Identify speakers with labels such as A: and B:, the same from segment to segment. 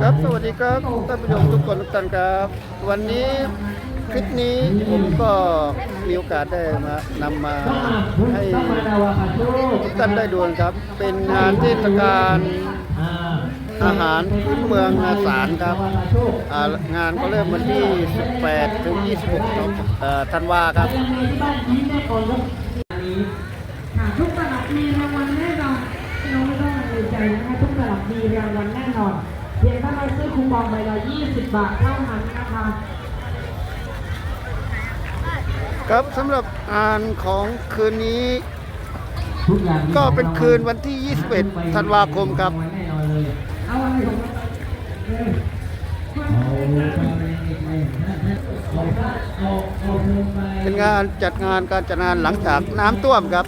A: ครับสวัสดีครับท่านผู้ชมทุกคนทุกท่านครับ วันนี้คลิปนี้ผมก็มีโอกาสได้มานำมาให้ทุกท่านได้ดูนะครับ เป็นงานเทศกาล
B: อา
A: หารพื้นเมืองอาสารครับงานก็เริ่มวันที่ 18 ถึง 26ธันวาครับ
B: ทุก
C: ตลับมีรางวัลแน่นอนพี่น้องไม่ต้องดีใจนะ มีรางวัลแน่นอน เพียงถ้าเราซื้อคูปองใบละ20 บาทเท่านั้นนะคะ
A: ครับสำหรับงานของคืนนี้
B: ทุกอย่าง
A: ก็เป็นคืนวันที่ 21 ธันวาคมครับ
B: แน่นอนเลย
C: เอาอะไรของเราเออ
B: เอาเอาเอาลงไป
A: เป็นงานจัดงานการจัดงานหลังจากน้ำท่วมครับ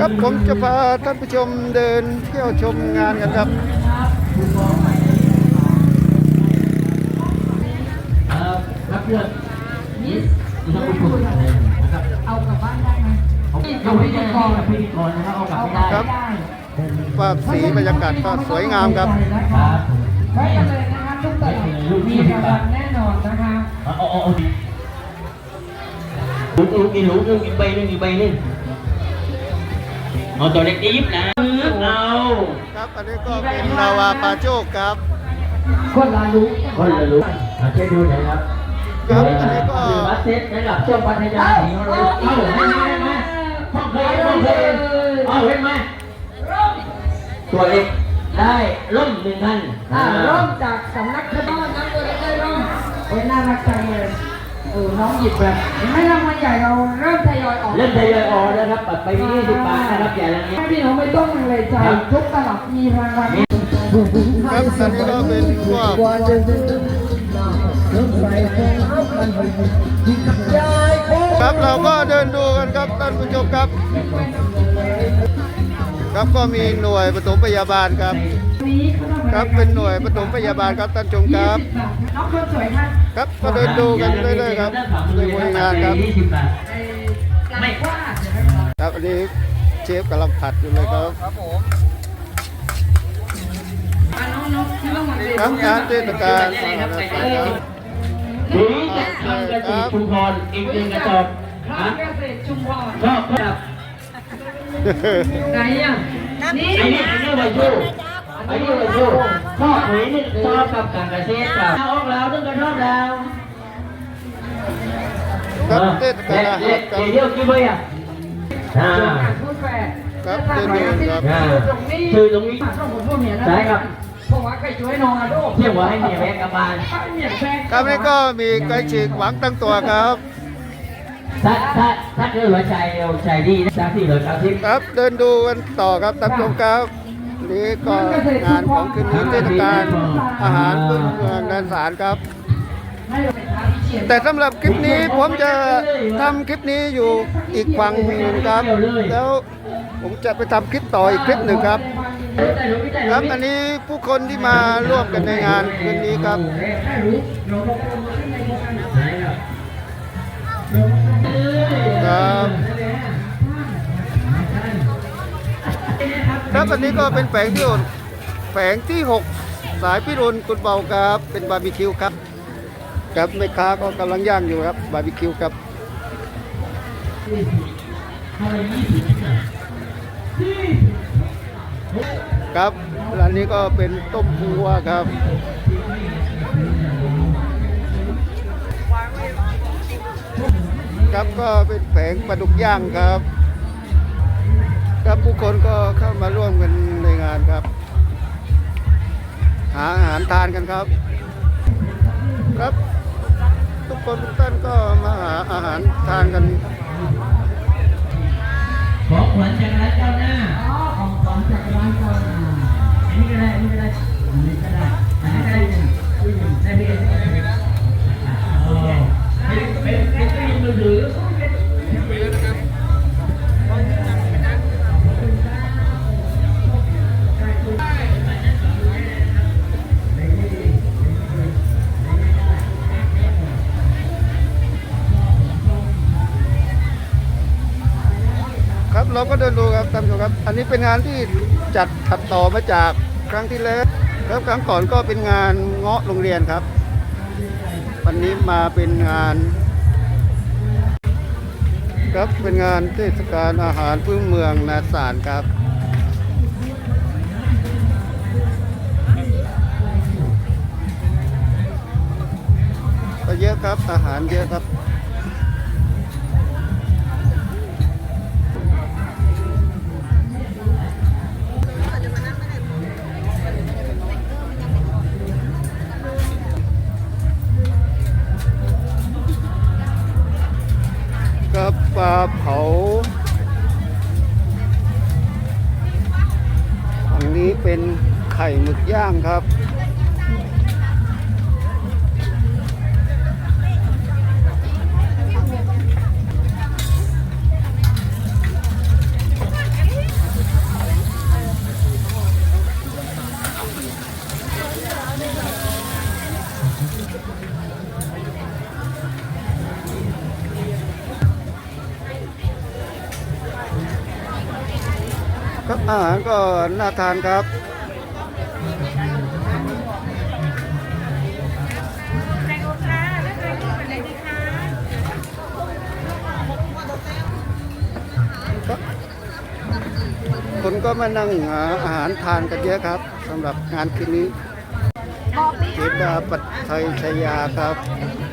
A: ครับผมจะพาท่านผู้ชมเดินเที่ยวชมงานกันครับ
B: ครับรับเพื่อนนี่ต้องไปคุยนะครับ
C: เอากลับบ้านได้ไหม
B: เอาเอาพิธีกรพิธีกรนะครับเอากลับ
C: เอา
B: ไม่
C: กลับ
B: ได้
C: ไม่ได้
A: ภาพสีบรรยากาศก็สวยงามครับ
B: ครับ
C: ไว้กันเลยนะคะทุกตลับมีรางวัลแน่นอนนะคะ
B: เอาเอาเอาดิลูกลูกอีกลูกนึงอีกใบหนึงอีกใบหนึง เอาตัวเล็กอีฟนะเอา
A: ครับอันนี้ก็เป็นนาวาปาโจกครับ
C: คนละรู้
B: คนละลูกมาเช็คดูหน่อยครับ
A: ครับอันนี้ก็
B: คือวัดเซ็ตนะครับช่วงพัทยาสีของเราเอาเห็นไหมเห็นไหมห้องเพลงห้องเพลงเอาเห็นไหมตัวเล็กได้ร่มหนึ่งพัน
C: อ่าเริ่มจากสำนักชาวบ้านนะตัวเล็กได้เริ่มโอ้ยน่ารักจังเลย เออน้องหยิบแบบไม่รางวัลใหญ่เราเริ่มทยอยออก
B: เล่นทยอยออกนะครับปัดไปยี่สิบบาทนะครับอย่าละเงี้ย
C: ให้พี่น้องไม่ต้องลังเลใจทุกตลับมีรางวัล
A: ครับอันนี้ก็เป็นพวกครับเราก็เดินดูกันครับท่านผู้ชมครับ ครับก็มีหน่วยปฐมพยาบาลครับ
C: นี้เขาทำอะ
A: ครับเป็นหน่วยปฐมพยาบาลครับท่านผู้ชมครับ
C: น้องคนสวยค่ะ
A: ครับก็เดินดูกันเรื่อยๆครับโดยบริงานครับ
B: ยี่สิบบาท
C: ไม่ว่าเดี๋ยวให้น้อง
A: ครับอันนี้เชฟกำลังผัดอยู่เลยครับ
C: อะน้องน้องที่ต้องมาเรียน
A: ครับงานเทศกาลมหาสารครับ
B: หรือจะทำเกษตรชุมพรอีกหนึ่งกระสอบ
C: ค
B: ฮะ
C: รับเกษตรชุมพร
B: ชอบครับ
C: ไหนอะนี่
B: ไอ้นี่ไอ้นี่ใบชู อ้นี่ใบชูชอบหวยนี่ชอบกับการเกษตรครับออกแล้วต้องกระชอบแล้ว
A: ครับเทศกาลอาหารครับ
B: เดี๋ยวกี่ใบอะอ่า
C: พูดแฝด
A: ครับเดินดูครับ
C: ตรงนี้
B: คือตรงนี้ใช่ครับ
C: เพราะว่าใครช่วยนองอะลูก
B: เที่ยวว่าให้เมียแวะกลับบ้าน
C: เมียแฟน
A: ครับนี่ก็มีไก่ฉีกหวังตั้งตัวครับ
B: ถ้าถ้าถ้าเกิดว่าใจเราใจดีนะที่เราเก้าสิบ
A: ครับเดินดูกันต่อครับท่านผู้ชมครับ นี่ก็งานของคืนนี้เทศกาลอาหารพื้นเมืองนันสารครับ แต่สำหรับคลิปนี้ผมจะทำคลิปนี้อยู่อีกฝั่งหนึ่งครับ แล้วผมจะไปทำคลิปต่ออีกคลิปหนึ่งครับครับอันนี้ผู้คนที่มาร่วมกันในงานคืนนี้ครับ
C: ครั
A: บอันนี้ก็เป็นแผงที่หกแผงที่ 6 สายพิรุณกุดเบาครับ เป็นบาร์บีคิวครับครับแม่ค้าก็กำลังย่างอยู่ครับบาร์บีคิวครับครับร้านนี้ก็เป็นต้มพัวครับครับก็เป็นแผงปลาดุกย่างครับ ครับผู้คนก็เข้ามาร่วมกันในงานครับ หาอาหารทานกันครับ ครับทุกคนทุกท่านก็มาหาอาหารทานกัน
B: ของขวัญจากร้านเจ้าหน้า
C: อ๋อของของจากร้านก่อน
B: อันนี้ก็ได้อันนี้ก็ได้อันนี้ก็ได้อันนี้ก็ได้ได้พี่เป็นเป็นเป็นตู้ยินมือถือ
A: ก็เดินดูครับท่านผู้ชมครับ อันนี้เป็นงานที่จัดขัดต่อมาจากครั้งที่แล้วแล้วครั้งก่อนก็เป็นงานเงาะโรงเรียนครับ วันนี้มาเป็นงาน ครับเป็นงานเทศกาลอาหารพื้นเมืองนาสารครับก็เยอะครับอาหารเยอะครับ เป็นไข่หมึกย่างครับ ครับอาหารก็น่าทานครับ คนก็มานั่งหาอาหารทานกันเยอะครับสำหรับงานคืนนี้เจดาปัตไทยชยาครับครับ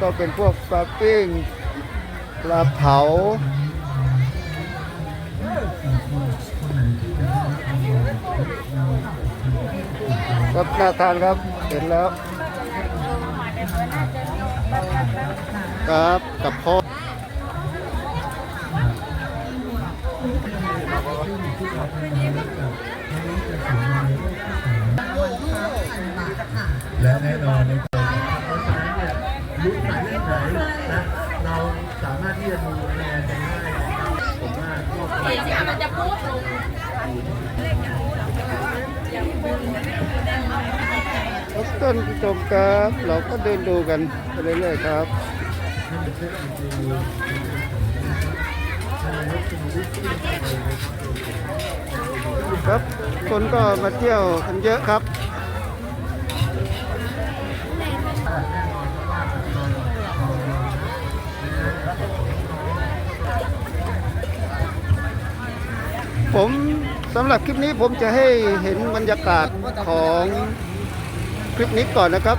A: ก็เป็นพวกปลาปิ้งปลาเผา ครับน่าทานครับเห็นแล้ว ครับกับพ่อ
D: และแน่นอนนเพราะฉะนั้นเนี่ยยุคไหนเรื่องไหนนะเราสามารถที่จะดูคะแนนกันได้นะครับผม ว่าก็เป็น
A: ครับท่านผู้ชมครับ เราก็เดินดูกันไปเรื่อยๆครับครับ คนก็มาเที่ยวกันเยอะครับ ผมสำหรับคลิปนี้ผมจะให้เห็นบรรยากาศของคลิปนี้ก่อนนะครับ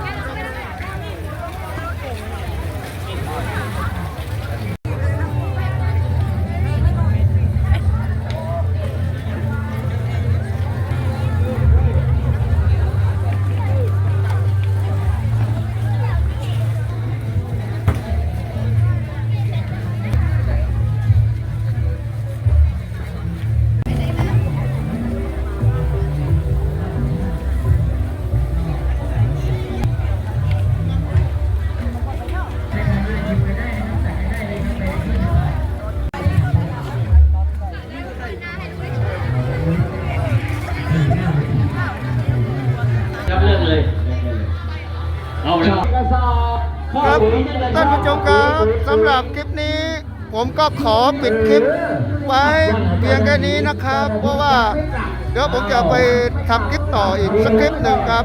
B: ครับ
A: ท่านผู้ชมครับสำหรับคลิปนี้ ผมก็ขอปิดคลิปไว้เพียงแค่นี้นะครับ เพราะว่าเดี๋ยวผมจะไปทำคลิปต่ออีกสักคลิปหนึ่งครับ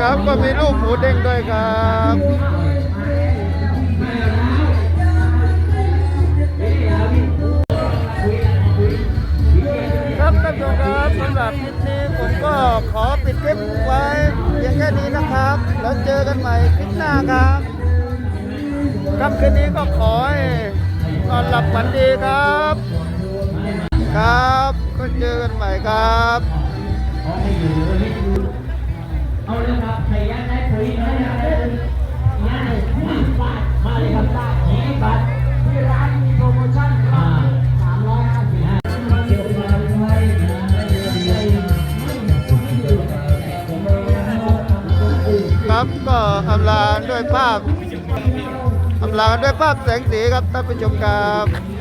A: ครับก็มีรูปหมูเด้งด้วยครับ ขอปิดคลิปไว้เพียงแค่นี้นะครับ แล้วเจอกันใหม่คลิปหน้าครับค่ำคืนนี้ก็ขอให้นอนหลับฝันดีครับ ครับ ก็เจอกันใหม่ครับ
B: เอาเลยครับใครยันได้ปุ๋ยน้อยนะยันได้ห้าบาทมาเลยครับ
C: ห้าบา
B: ท อำ
A: ลาด้วยภาพอำลากันด้วยภาพแสงสีครับท่านผู้ชมครับ